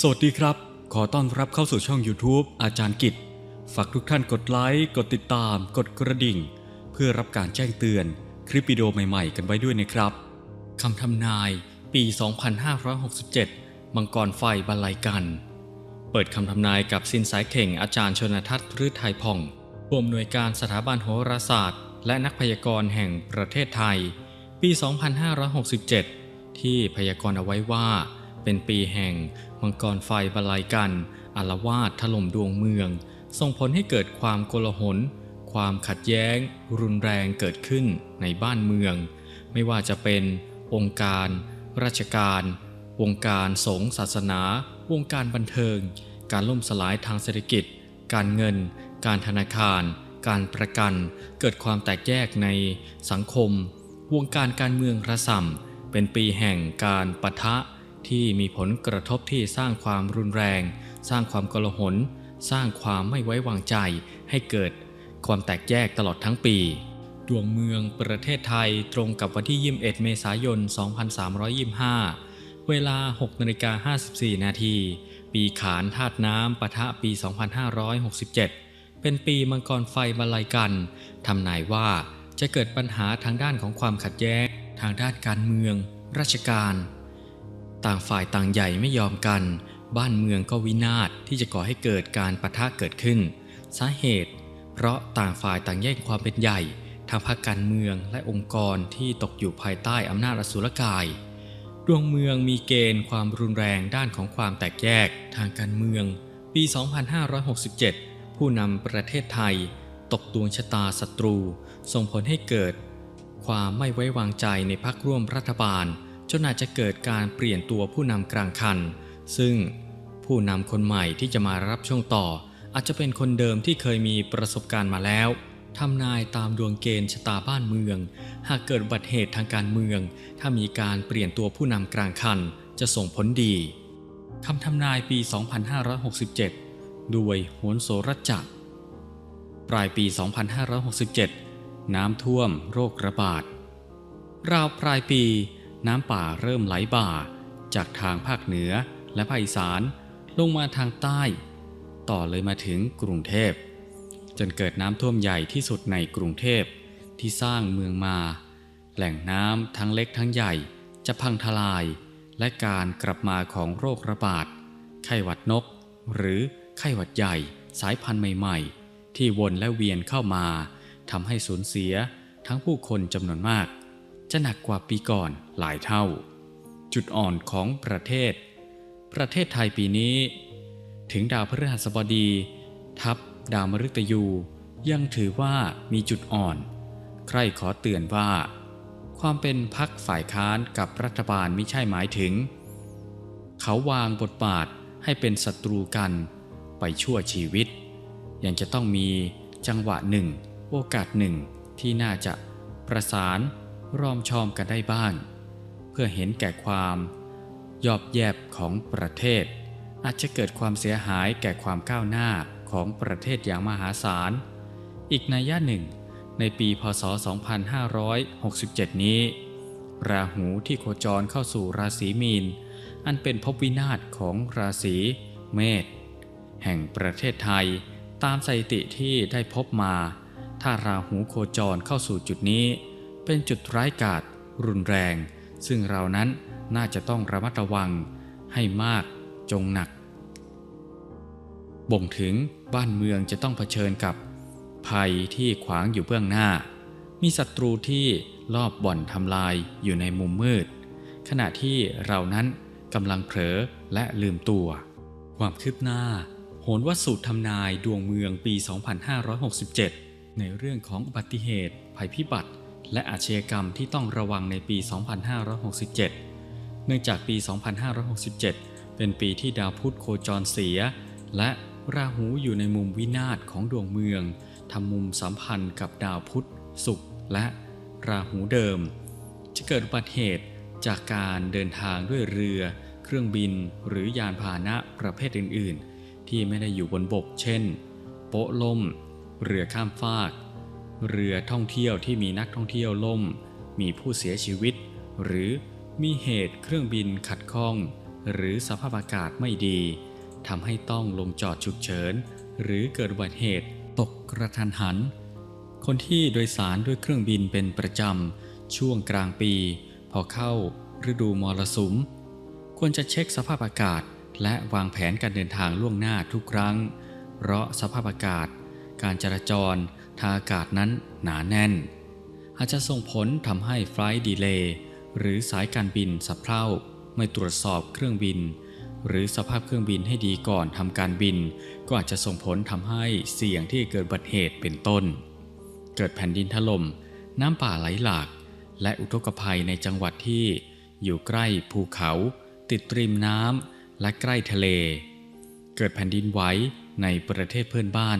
สวัสดีครับ ขอต้อนรับเข้าสู่ช่อง YouTube อาจารย์กิจ ฝากทุกท่านกดไลค์ กดติดตาม กดกระดิ่ง เพื่อรับการแจ้งเตือนคลิปวิดีโอใหม่ๆ กันไว้ด้วยนะครับคำทำนายปี 2567 มังกรไฟบรรลัยกัน เปิดคำทำนายกับสินสายเข่งอาจารย์ชนทัศน์ฤทัยพองผู้อำนวยการสถาบันโหราศาสตร์ และนักพยากรณ์แห่งประเทศไทย ปี 2567 ที่พยากรณ์เอาไว้ว่า เป็นปีแห่ง มังกรไฟบรรลัยกันอารวาสถล่มดวงเมือง ส่งผลให้เกิดความโกลาหล ความขัดแย้ง รุนแรงเกิดขึ้นในบ้านเมือง ไม่ว่าจะเป็น องค์การ ราชการ วงการสงฆ์ศาสนา วงการบันเทิง การล่มสลายทางเศรษฐกิจ การเงิน การธนาคาร การประกัน เกิดความแตกแยกในสังคม วงการการเมืองระส่ำเป็นปีแห่งการปะทะ ที่มีผลกระทบที่สร้างความรุนแรง สร้างความกลหลสร้างความไม่ไว้วางใจให้เกิด ความแตกแยกตลอดทั้งปี ดวงเมืองประเทศไทยตรงกับวันที่ 21 เมษายน 2325 เวลา 6นาฬิกา54 นาทีปีขานธาตุน้ำปะทะปี 2567 เป็นปีมังกรไฟบรรลัยกัน ทำนายว่าจะเกิดปัญหาทางด้านของความขัดแย้ง ทางด้านการเมือง ราชการ ต่างฝ่ายต่างใหญ่ไม่ยอมกัน บ้านเมืองก็วินาศที่จะก่อให้เกิดการปะทะเกิดขึ้น สาเหตุ เพราะต่างฝ่ายต่างแย่งความเป็นใหญ่ทางพรรคการเมืองและองค์กรที่ตกอยู่ภายใต้อำนาจอสุรกาย ดวงเมืองมีเกณฑ์ความรุนแรงด้านของความแตกแยกทางการเมือง ปี 2567 ผู้นำประเทศไทย ตกดวงชะตาศัตรู ส่งผลให้เกิด ความไม่ไว้วางใจในพรรคร่วมรัฐบาล จนอาจจะเกิดการเปลี่ยนตัวผู้นำกลางคัน ซึ่งผู้นำคนใหม่ที่จะมารับช่วงต่อ อาจจะเป็นคนเดิมที่เคยมีประสบการณ์มาแล้วทำนายตามดวงเกณฑ์ชะตาบ้านเมือง หากเกิดบัติเหตุทางการเมือง ถ้ามีการเปลี่ยนตัวผู้นำกลางคัน จะส่งผลดีคำทำนายปี 2567ด้วยโหนโสรจักรปลายปี 2567 น้ำท่วมโรคระบาด ราวปลายปี น้ำป่าเริ่มไหลบ่า จากทางภาคเหนือและภาคอีสานลงมาทางใต้ ต่อเลยมาถึงกรุงเทพ จนเกิดน้ำท่วมใหญ่ที่สุดในกรุงเทพที่สร้างเมืองมา แหล่งน้ำทั้งเล็กทั้งใหญ่จะพังทลาย และการกลับมาของโรคระบาด ไข้หวัดนก หรือไข้หวัดใหญ่สายพันธุ์ใหม่ๆ ที่วนและเวียนเข้ามาทำให้สูญเสียทั้งผู้คนจำนวนมาก จะหนักกว่าปีก่อนหลายเท่า จุดอ่อนของประเทศ ประเทศไทยปีนี้ ถึงดาวพฤหัสบดี ทับดาวมฤตยู ยังถือว่ามีจุดอ่อน ใครขอเตือนว่า ความเป็นพักฝ่ายค้านกับรัฐบาลไม่ใช่หมายถึง เขาวางบทบาทให้เป็นศัตรูกัน ไปชั่วชีวิต ยังจะต้องมีจังหวะหนึ่ง โอกาสหนึ่งที่น่าจะประสาน รอมชอมกันได้บ้าง เพื่อเห็นแก่ความยอบแยบของประเทศ อาจจะเกิดความเสียหายแก่ความก้าวหน้าของประเทศอย่างมหาศาล อีกนัยยะหนึ่ง ในปีพศ 2567 นี้ ราหูที่โคจรเข้าสู่ราศีมีน อันเป็นภพวินาศของราศีเมษแห่งประเทศไทยตามสถิติที่ได้พบมา ถ้าราหูโคจรเข้าสู่จุดนี้ เป็นจุดร้ายกาจรุนแรง ซึ่งเรานั้นน่าจะต้องระมัดระวัง ให้มากจงหนัก บ่งถึงบ้านเมืองจะต้องเผชิญกับ ภัยที่ขวางอยู่เบื้องหน้า มีศัตรูที่ลอบบ่อนทำลายอยู่ในมุมมืด ขณะที่เรานั้นกำลังเผลอและลืมตัว ความคืบหน้า โหนวัสูตรทำนายดวงเมืองปี 2567 ในเรื่องของอุบัติเหตุ ภัยพิบัติ และอาชญากรรมที่ต้องระวังในปี 2567 เนื่องจากปี 2567 เป็นปีที่ดาวพุธโคจรเสีย และราหูอยู่ในมุมวินาศของดวงเมืองทำมุมสัมพันธ์กับดาวพุธศุกร์และราหูเดิม จะเกิดอุบัติเหตุจากการเดินทางด้วยเรือ เครื่องบินหรือยานพาหนะประเภทอื่น ๆ ที่ไม่ได้อยู่บนบก เช่น โป๊ะล่ม เรือข้ามฟาก เรือท่องเที่ยวที่มีนักท่องเที่ยวล่ม มีผู้เสียชีวิต หรือมีเหตุเครื่องบินขัดข้อง หรือสภาพอากาศไม่ดีทำให้ต้องลงจอดฉุกเฉิน หรือเกิดอุบัติเหตุตกกระทันหัน คนที่โดยสารด้วยเครื่องบินเป็นประจำ ช่วงกลางปี พอเข้าฤดูมรสุม ควรจะเช็คสภาพอากาศ และวางแผนการเดินทางล่วงหน้าทุกครั้ง เพราะสภาพอากาศ การจราจร ทางอากาศนั้นหนาแน่น อาจจะส่งผลทำให้ไฟล์ดีเลย์หรือสายการบินสับเพร่าไม่ตรวจสอบเครื่องบิน หรือสภาพเครื่องบินให้ดีก่อนทำการบิน ก็อาจจะส่งผลทำให้เสี่ยงที่เกิดบัติเหตุเป็นต้น เกิดแผ่นดินถล่มน้ำป่าไหลหลาก และอุทกภัยในจังหวัดที่อยู่ใกล้ภูเขา ติดริมน้ำและใกล้ทะเล เกิดแผ่นดินไหวในประเทศเพื่อนบ้าน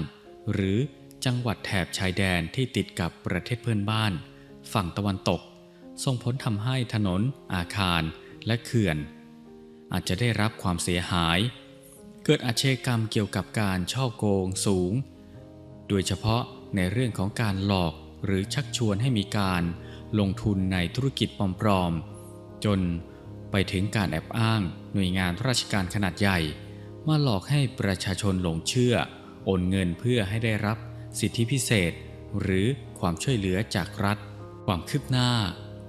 หรือ จังหวัดแถบชายแดนที่ติดกับประเทศเพื่อนบ้าน ฝั่งตะวันตก ส่งผลทำให้ถนน อาคาร และเขื่อน อาจจะได้รับความเสียหาย เกิดอาชญากรรมเกี่ยวกับการช่อโกงสูง โดยเฉพาะในเรื่องของการหลอกหรือชักชวนให้มีการลงทุนในธุรกิจปลอมๆ จนไปถึงการแอบอ้าง หน่วยงานราชการขนาดใหญ่ มาหลอกให้ประชาชนหลงเชื่อ โอนเงินเพื่อให้ได้รับ สิทธิพิเศษ หรือความช่วยเหลือจากรัฐ ความคืบหน้า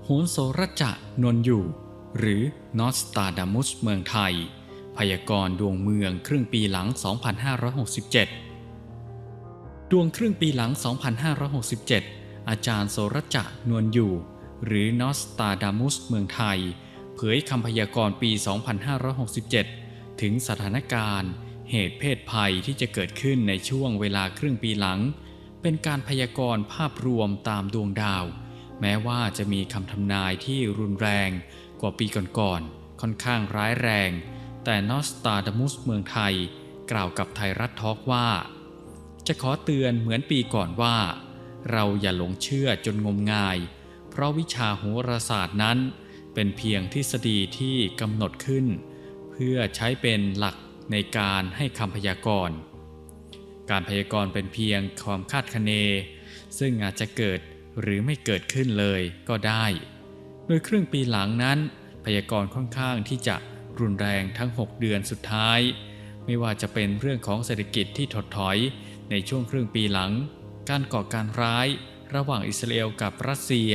โหนโสรจะนนอยู่ หรือนอสตาดามุสเมืองไทย พยากรณ์ดวงเมืองครึ่งปีหลัง 2567 ดวงครึ่งปีหลัง 2567 อาจารย์โสรจะนวลอยู่ หรือนอสตาดามุสเมืองไทย เผยคำพยากรณ์ปี 2567 ถึงสถานการณ์ เหตุเพศภัยที่จะเกิดขึ้นในช่วงเวลาครึ่งปีหลัง เป็นการพยากรณ์ภาพรวมตามดวงดาว แม้ว่าจะมีคำทำนายที่รุนแรงกว่าปีก่อนๆค่อนข้างร้ายแรง แต่นอสตาดมุสเมืองไทย กล่าวกับไทยรัฐทอกว่า จะขอเตือนเหมือนปีก่อนว่า เราอย่าหลงเชื่อจนงมงาย เพราะวิชาโหราศาสตร์นั้น เป็นเพียงทฤษฎีที่กำหนดขึ้น เพื่อใช้เป็นหลัก ในการให้คำพยากรณ์ การพยากรณ์เป็นเพียงความคาดคะเน ซึ่งอาจจะเกิดหรือไม่เกิดขึ้นเลยก็ได้ โดยครึ่งปีหลังนั้น พยากรณ์ค่อนข้างที่จะรุนแรงทั้ง 6 เดือนสุดท้าย ไม่ว่าจะเป็นเรื่องของเศรษฐกิจที่ถดถอยในช่วงครึ่งปีหลัง การก่อการร้ายระหว่างอิสราเอลกับรัสเซีย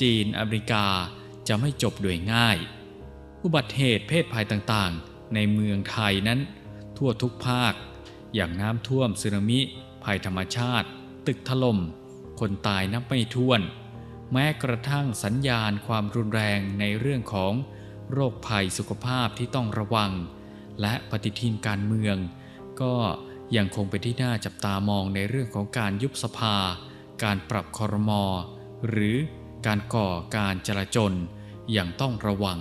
จีน อเมริกาจะไม่จบโดยง่าย อุบัติเหตุเพศภัยต่าง ในเมืองไทยนั้น ทั่วทุกภาค อย่างน้ำท่วมสึนามิ ภัยธรรมชาติ ตึกถล่ม คนตายนับไม่ถ้วน แม้กระทั่งสัญญาณความรุนแรงในเรื่องของโรคภัยสุขภาพที่ต้องระวัง และปฏิทินการเมือง ก็ยังคงเป็นที่น่าจับตามองในเรื่องของการยุบสภา การปรับคอรมอ หรือการก่อการจลาจลอย่างต้องระวัง